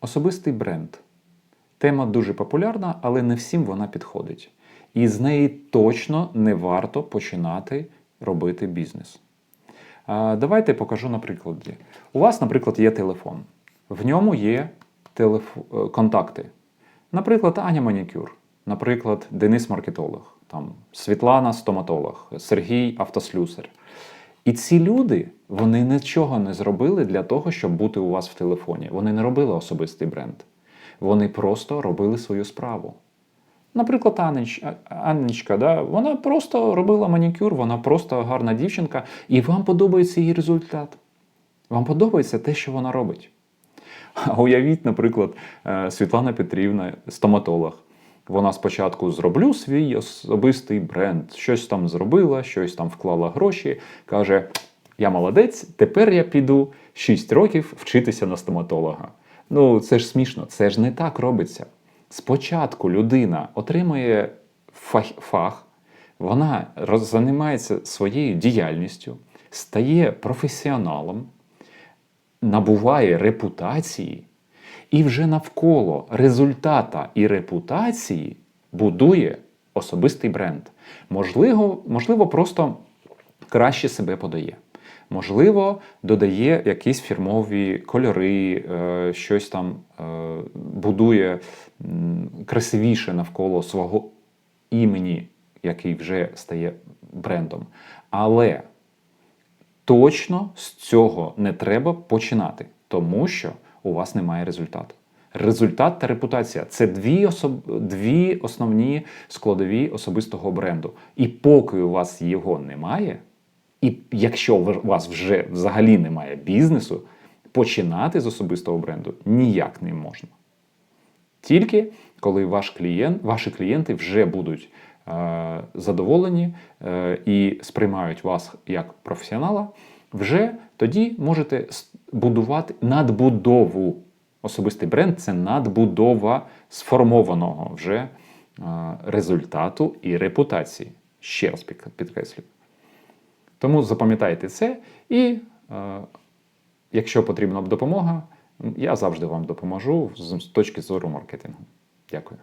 Особистий бренд. Тема дуже популярна, але не всім вона підходить. І з неї точно не варто починати робити бізнес. Давайте покажу на прикладі. У вас, наприклад, є телефон. В ньому є телеф... е, контакти. Наприклад, Аня Манікюр, наприклад, Денис Маркетолог, там, Світлана стоматолог, Сергій автослюсар. І ці люди вони нічого не зробили для того, щоб бути у вас в телефоні. Вони не робили особистий бренд. Вони просто робили свою справу. Наприклад, Анич, А- Анночка, да, вона просто робила манікюр, вона просто гарна дівчинка, і вам подобається її результат. Вам подобається те, що вона робить. А уявіть, наприклад, е, Світлана Петрівна, стоматолог. Вона спочатку зроблю свій особистий бренд, щось там зробила, щось там вклала гроші. Каже: Я молодець, тепер я піду 6 років вчитися на стоматолога. Ну, це ж смішно, це ж не так робиться. Спочатку людина отримує фах, фах вона займається своєю діяльністю, стає професіоналом, набуває репутації, і вже навколо результата і репутації будує особистий бренд. Можливо, можливо, просто краще себе подає. Можливо, додає якісь фірмові кольори, е, щось там е, будує красивіше навколо свого імені, який вже стає брендом. Але точно з цього не треба починати, тому що у вас немає результату. Результат та репутація це дві, особ... дві основні складові особистого бренду. І поки у вас його немає, і якщо у вас вже взагалі немає бізнесу, починати з особистого бренду ніяк не можна. Тільки коли ваш клієнт, ваші клієнти вже будуть е, задоволені е, і сприймають вас як професіонала, вже тоді можете будувати надбудову. Особистий бренд це надбудова сформованого вже е, результату і репутації. Ще раз під- підкреслюю. Тому запам'ятайте це, і е, якщо потрібна допомога, я завжди вам допоможу з точки зору маркетингу. Дякую.